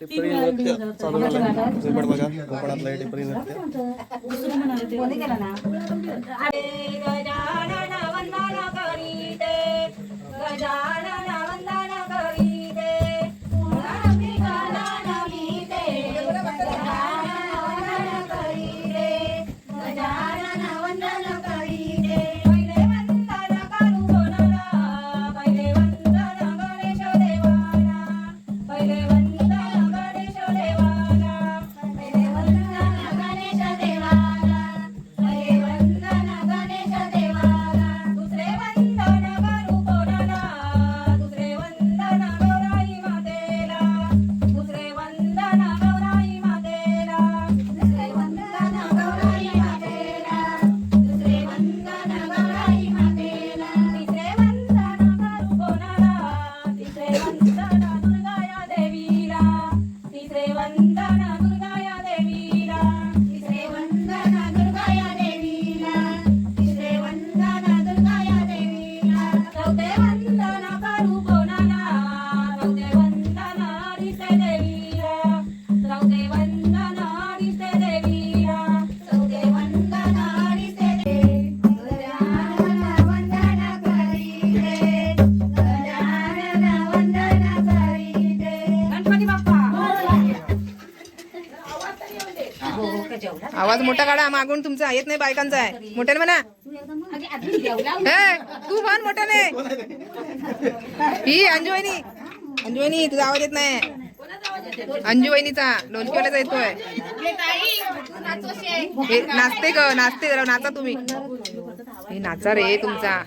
टिपरी नृत्य चालू झालं झुंबड बघा कोकणातलं हे टिपरी नृत्य. गजानन वंदना करीते गजानन मोठा काढा मागून तुमचा येत नाही बायकांचा आहे. मोठ्याने म्हणा. तू म्हण मोठ्याने. ही अंजुवाहिनी अंजुवाहिनी तुझा आवाज येत नाही. अंजुवाहिनीचा डोलकीवाल्याचा येतोय. नाचते ग नाचते नाचा तुम्ही. नाचा रे तुमचा.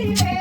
Yeah.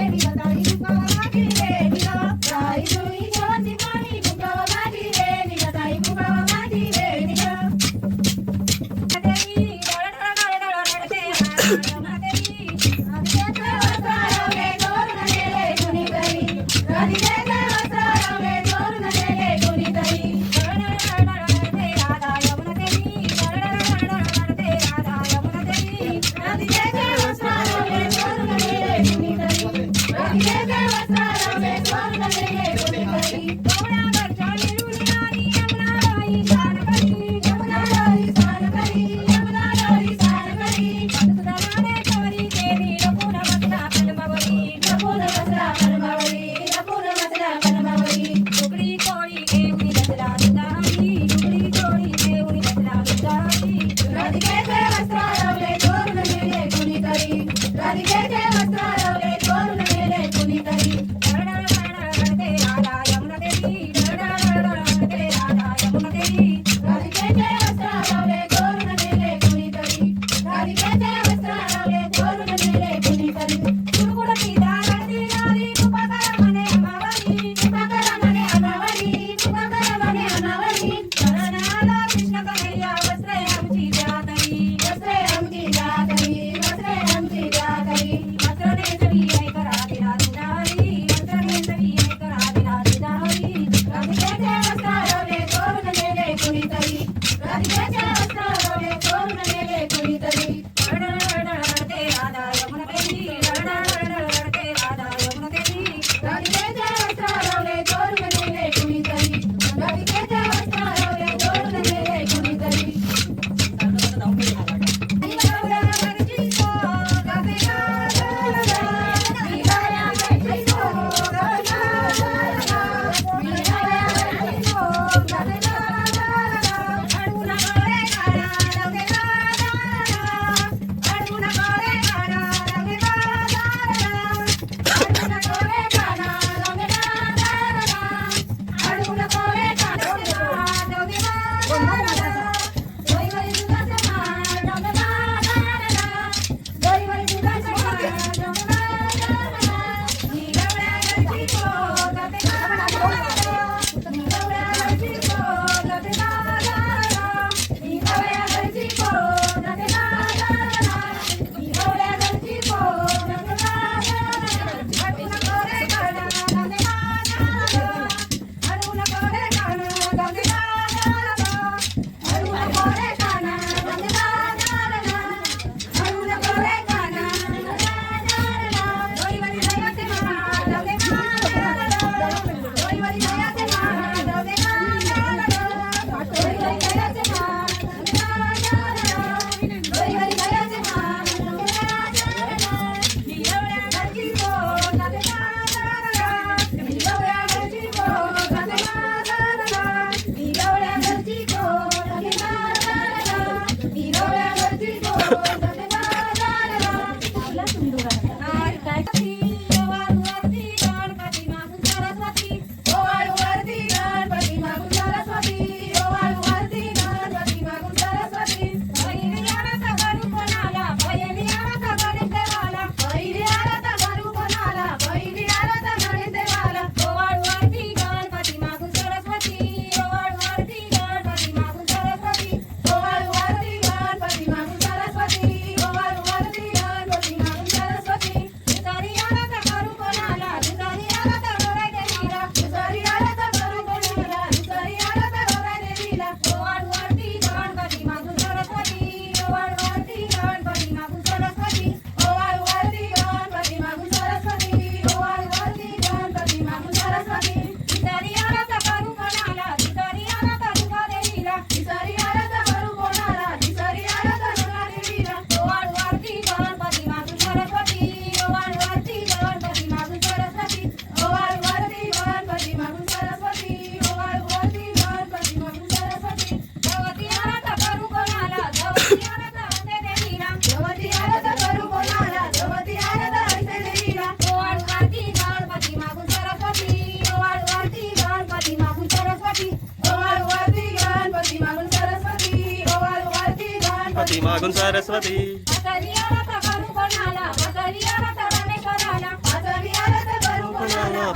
సరస్వతి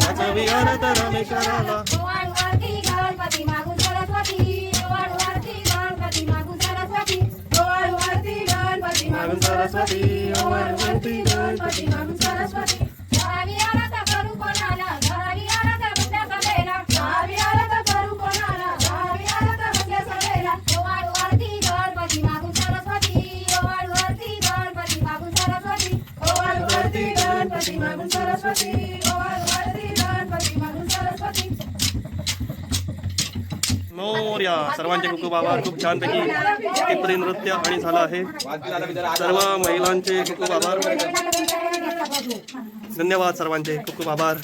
పదవి అరత రమే కరాలా సరస్వతి సరస్వతి సరస్వతి गणपती मागून सरस्वती गोवाळवरती गणपती मागून सरस्वती. मोर्या सर्वांचे खूप खूप आभार. खूप छानपैकी टिपरी नृत्य आणि झालं आहे. सर्व महिलांचे खूप खूप आभार. धन्यवाद सर्वांचे. खूप खूप आभार.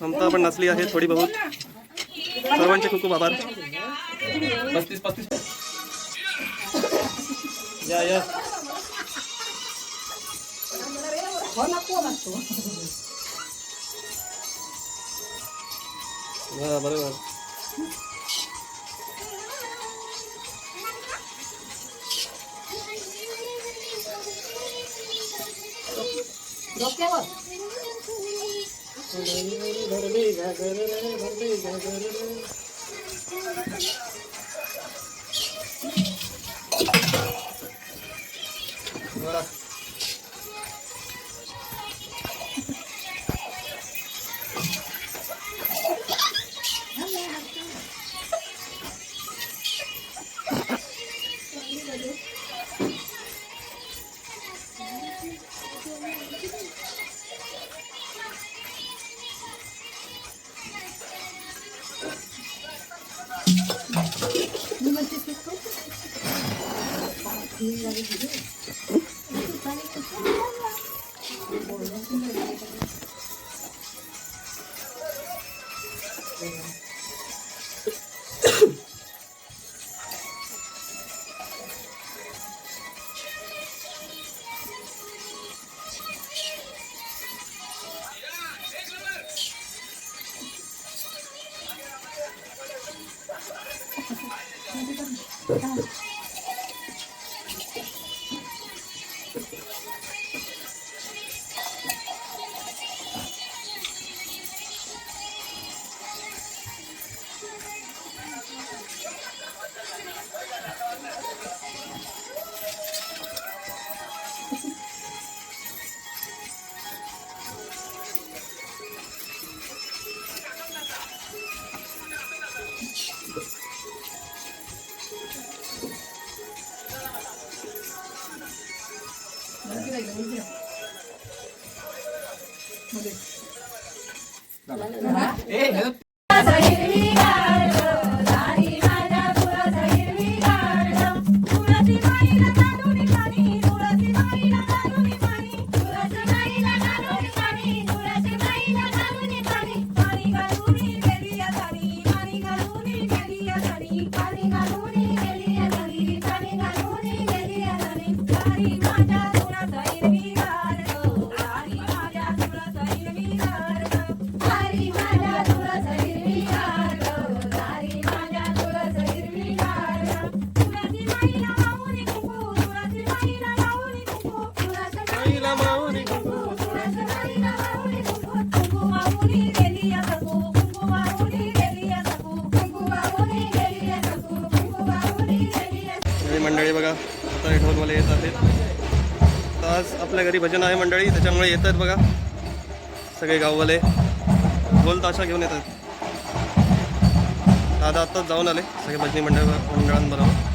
ममता पण नसली आहे थोडी बहुत. सर्वांचे खूप खूप आभार. पस्तीस पस्तीस. या या. na kuha to. Nah, balik balik. Thank you. Tá? Ei, ढोलवाले येत आहेत. आज आपल्या घरी भजन आहे मंडळी त्याच्यामुळे येत आहेत बघा. सगळे गाववाले. ढोल ताशा घेऊन येतात दादा आत्ताच जाऊन आले सगळे भजनी मंडळ मंडळांबरोबर.